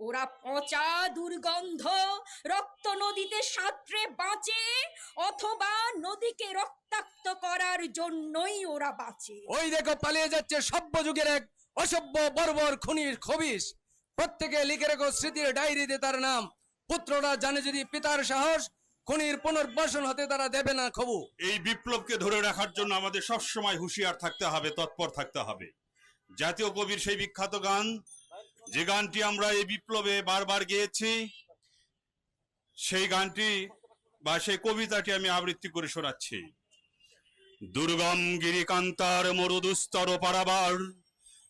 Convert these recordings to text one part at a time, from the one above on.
ওরা পচা দুর্গন্ধ রক্ত নদীতে সাঁতরে বাঁচে অথবা নদীকে রক্তাক্ত করার জন্যই ওরা বাঁচে। ওই দেখো পালিয়ে যাচ্ছে সভ্য যুগের এক অসভ্য বর্বর খুনির খবিস। প্রত্যেকে লিখে রেখো স্মৃতির ডায়েরিতে তার নাম। পুত্ররা জানে যদি পিতার সাহস খুনির পুনর্বাসন হতে তারা দেবে না খবু। এই বিপ্লবকে ধরে রাখার জন্য আমাদের সবসময় হুঁশিয়ার থাকতে হবে তৎপর থাকতে হবে। জাতীয় কবির সেই বিখ্যাত গান যে গানটি আমরা এই বিপ্লবে বারবার গেয়েছি, সেই গানটি বা সেই কবিতাটি আমি আবৃত্তি করে শোনাচ্ছি। দুর্গম গিরিকান্তার মরুদুস্তর পারাবার,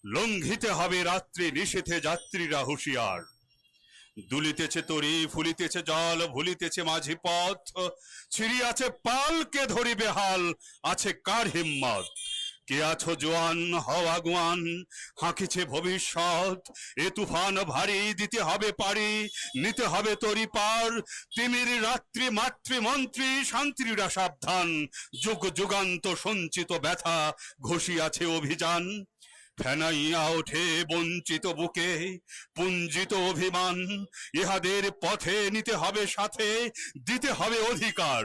লঙ্ঘিতে হবে রাত্রি নিষেধে যাত্রীরা হুঁশিয়ার। দুলিতেছে তরি, ফুলিতেছে জল, ভুলিতেছে মাঝি পথ, ছিড়িয়াছে পালকে ধরিবে হাল, আছে কার হিম্মত? কে আছো জোয়ান হওয়া গুয়ান হাঁকিছে ভবিষ্যৎ। এ তুফান ভারী, দিতে হবে পারি, নিতে হবে তরি পার। তিমির রাত্রি মাতৃমন্ত্রী শান্তিরা সাবধান। যুগ যুগান্ত সঞ্চিত ব্যথা ঘষিয়াছে অভিযান। ফেনাইয়া ওঠে বঞ্চিত বুকে, পুঞ্জিত অভিমান। ইহাদের পথে নিতে হবে সাথে, দিতে হবে অধিকার।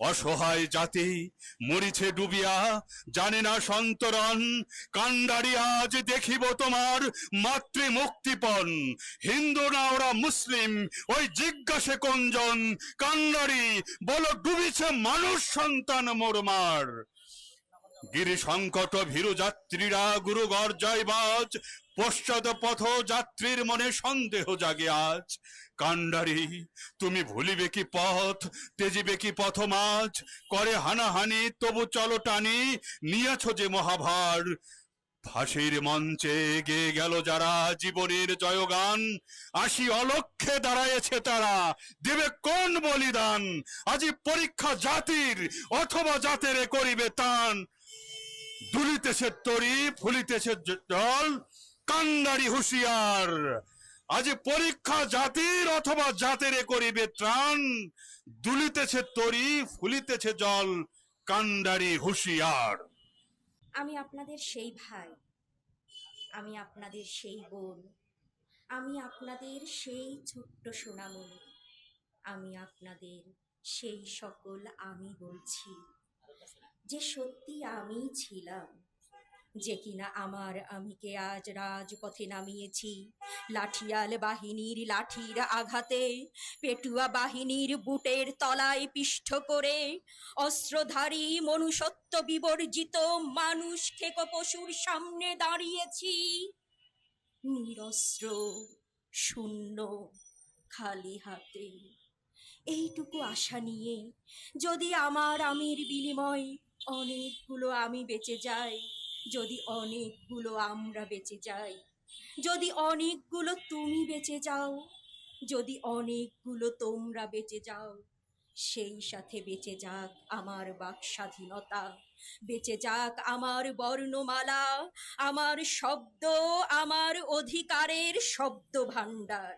অসহায় জাতি মরিছে ডুবিয়া, জানে না সন্তরণ। কান্ডারি আজ দেখিব তোমার মাতৃ মুক্তিপণ হিন্দু না ওরা মুসলিম, ওই জিজ্ঞাসে কোনজন কান্ডারি, বলো, ডুবিছে মানুষ সন্তান মোরমার। গিরি সংকট ভীরু যাত্রীরা গুরু গর্জয় বাজ, পশ্চাৎ পথ যাত্রীর মনে সন্দেহ জাগে আজ। কান্ডারি তুমি ভুলিবে কি পথ, তেজিবে কি পথ মাঝ? করে হানাহানি, তবু চলো টানি, নিয়েছ যে মহাভার। ফাঁসির মঞ্চে গেয়ে গেল যারা জীবনের জয়গান। আসি অলক্ষে দাঁড়ায়েছে তারা, দেবে কোন বলিদান? আজি পরীক্ষা জাতির, অথবা জাতেরে করিবে তান। দুলিতেছে তরি ফুলিতেছে জল, কান্দারি হুঁশিয়ার। আজ পরীক্ষা জাতির অথবা জাতেরে করিবে ত্রাণ। দুলিতেছে তরি ফুলিতেছে জল কান্ডারি হুঁশিয়ার। আমি আপনাদের সেই ভাই, আমি আপনাদের সেই বোন, আমি আপনাদের সেই ছোট্ট সোনামণি, আমি আপনাদের সেই সকল আমি বলছি। যে সত্যি আমি ছিলাম, যে কিনা আমার আমিকে আজ রাজপথে নামিয়েছি। লাঠিয়াল বাহিনীর লাঠির আঘাতে, পেটুয়া বাহিনীর বুটের তলায় পিষ্ঠ করে, অস্ত্রধারী মনুষ্যত্ব বিবর্জিত মানুষ খেক পশুর সামনে দাঁড়িয়েছি। নিরস্ত্র, শূন্য, খালি হাতে। এইটুকু আশা নিয়ে যদি আমার আমির বিনিময় অনেকগুলো আমি বেঁচে যাই, যদি অনেকগুলো আমরা বেঁচে যাই, যদি অনেকগুলো তুমি বেঁচে যাও, যদি অনেকগুলো তোমরা বেঁচে যাও, সেই সাথে বেঁচে যাক আমার বাক স্বাধীনতা, বেঁচে যাক আমার বর্ণমালা, আমার শব্দ, আমার অধিকারের শব্দ ভাণ্ডার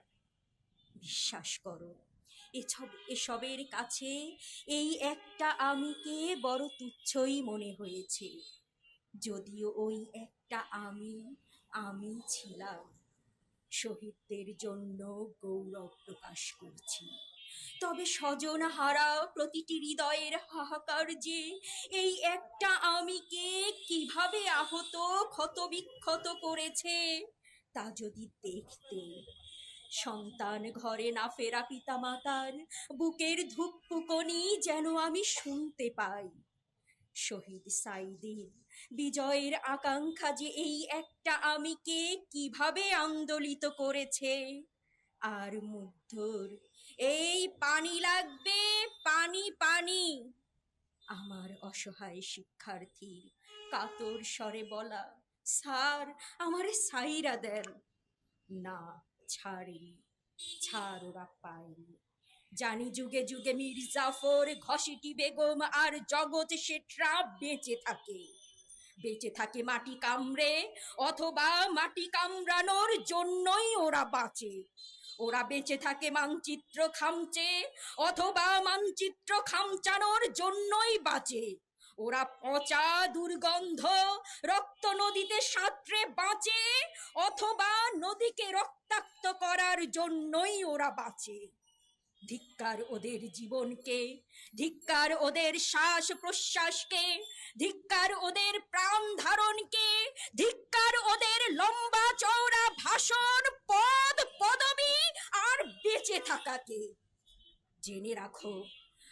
বিশ্বাস করো এসব, এসবের কাছে এই একটা আমিকে বড় তুচ্ছই মনে হয়েছে। যদিও ওই একটা আমি আমি ছিলাম শহীদদের জন্য গৌরব প্রকাশ করছি। তবে স্বজন হারা প্রতিটি হৃদয়ের হাহাকার যে এই একটা আমিকে কীভাবে আহত, ক্ষতবিক্ষত করেছে, তা যদি দেখতে সন্তান ঘরে না ফেরা পিতা মাতার বুকের ধুকপুকনি যেন আমি শুনতে পাই। শহীদ সাইদের বিজয়ের আকাঙ্ক্ষা যে এই একটা আমিকে কীভাবে আন্দোলিত করেছে। আর মুগ্ধর, এই পানি লাগবে, পানি পানি। আমার অসহায় শিক্ষার্থীর কাতর স্বরে বলা, স্যার, আমারে সাইরা দেন। না ছাড়েনি ছাড় ওরা পায়নি জানি যুগে যুগে মীর জাফর ঘসিটি বেগম আর জগৎ শেঠরা বেঁচে থাকে। বেঁচে থাকে মাটি কামড়ে, অথবা মাটি কামড়ানোর জন্যই ওরা বাঁচে। ওরা বেঁচে থাকে মানচিত্র খামচে, অথবা মানচিত্র খামচানোর জন্যই বাঁচে। ওরা পচা দুর্গন্ধ রক্ত নদীতে সাঁতরে বাঁচে, অথবা নদীকে রক্তাক্ত করার জন্যই ওরা বাঁচে। ধিক্কার ওদের জীবনকে, ধিক্কার ওদের শ্বাস প্রশ্বাসকে ধিক্কার ওদের প্রাণ ধারণকে, ধিক্কার ওদের লম্বা চওড়া ভাষণ, পদ, পদবি আর বেঁচে থাকাকে। জেনে রাখো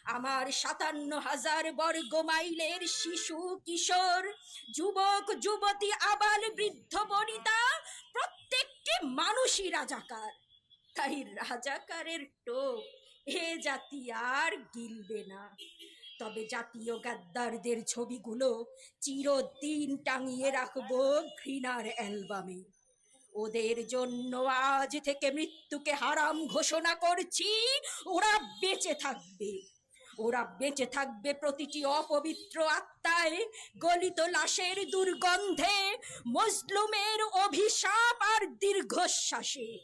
আমার সাতান্ন হাজার বর্গ মাইলের শিশু কিশোর, যুবক, যুবতী, আবাল বৃদ্ধ, বনিতা, প্রত্যেকটি মানুষই রাজাকার। তাই রাজাকারের টোপ এ জাতি আর গিলবে না। তবে জাতীয় গাদ্দারদের ছবিগুলো চিরদিন টাঙিয়ে রাখব ঘৃণার অ্যালবামে। ওদের জন্য আজ থেকে মৃত্যুকে হারাম ঘোষণা করছি, ওরা বেঁচে থাকবে। ওরা বেঁচে থাকবে প্রতিটি অপবিত্র আত্মায়, গলিত লাশের দুর্গন্ধে, মজলুমের অভিশাপ আর দীর্ঘশ্বাসে।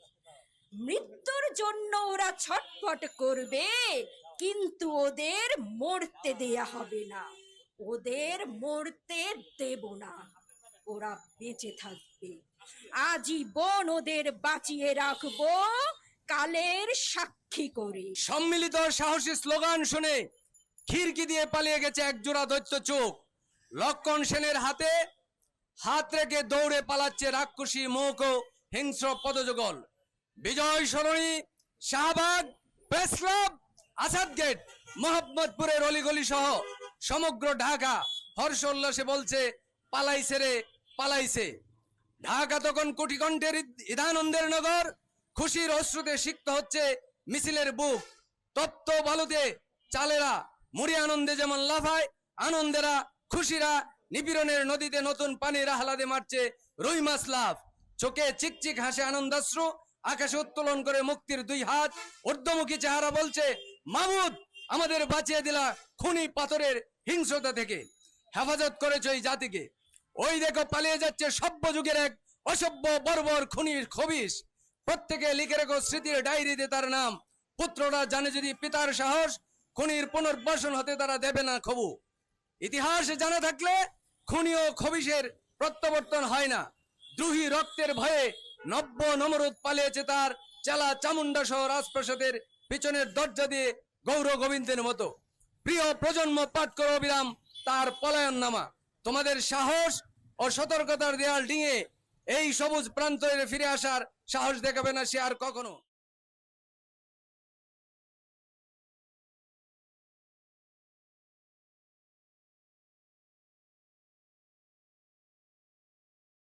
মৃত্যুর জন্য ওরা ছটফট করবে, কিন্তু ওদের মরতে দেয়া হবে না। ওদের মরতে দেব না। ওরা বেঁচে থাকবে। আজীবন ওদের বাঁচিয়ে রাখব কালের সাক্ষী। করে। সম্মিলিত সাহসী স্লোগান শুনে খিড়কি দিয়ে পালিয়ে গেছে একজোড়া দৈত্য চোখ। লক্ষণ সেনের হাতে হাত রেখে দৌড়ে পালাচ্ছে রাক্ষসী মৌক হিংস্র পদযুগল। Bijoy Sarani, Shahbag press club Asad gate, মোহাম্মদপুরের অলিগলি সহ সমগ্র ঢাকা হর্ষ উল্লাসে বলছে, পালাইছে রে, পালাইছে। ঢাকা তখন কোটি কণ্ঠের ইদানন্দের নগর। খুশির অশ্রুতে সিক্ত হচ্ছে মিছিলের বুক তপ্ত বালুতে চালেরা মুড়ি আনন্দে যেমন লাফায়, আনন্দেরা খুশিরা নিপীড়নের নদীতে নতুন পানির আহ্লাদে মারছে রুই মাছ লাভ চোখে চিকচিক হাসে আনন্দাশ্রু, আকাশে উত্তোলন করে মুক্তির দুই হাত। ঊর্ধ্বমুখী চেহারা বলছে, মামুদ, আমাদের বাঁচিয়ে দিলা খুনি পাথরের হিংস্রতা থেকে। হেফাজত করেছে এই জাতিকে। ওই দেখো পালিয়ে যাচ্ছে সভ্য যুগের এক অসভ্য বর্বর খুনির খবিস প্রত্যেকে লিখে রেখো স্মৃতির ডায়েরিতে তার নাম। পুত্ররা জানে যদি পিতার সাহস, খুনির পুনর্বাসন হতে তারা দেবে না খবু। ইতিহাস জানা থাকলে খুনি ও খবিসের প্রত্যাবর্তন হয় না। দ্রোহী রক্তের ভয়ে নব্য নমরুদ পালিয়েছে তার চেলা চামুন্ডা সহ রাজপ্রাসাদের পিছনের দরজা দিয়ে গৌর গোবিন্দের মতো। প্রিয় প্রজন্ম পাঠ করো অবিরাম, তার পলায়ন নামা তোমাদের সাহস ও সতর্কতার দেয়াল ডিঙে এই সবুজ প্রান্তরে ফিরে আসার সাহস দেখাবে না সে আর কখনো।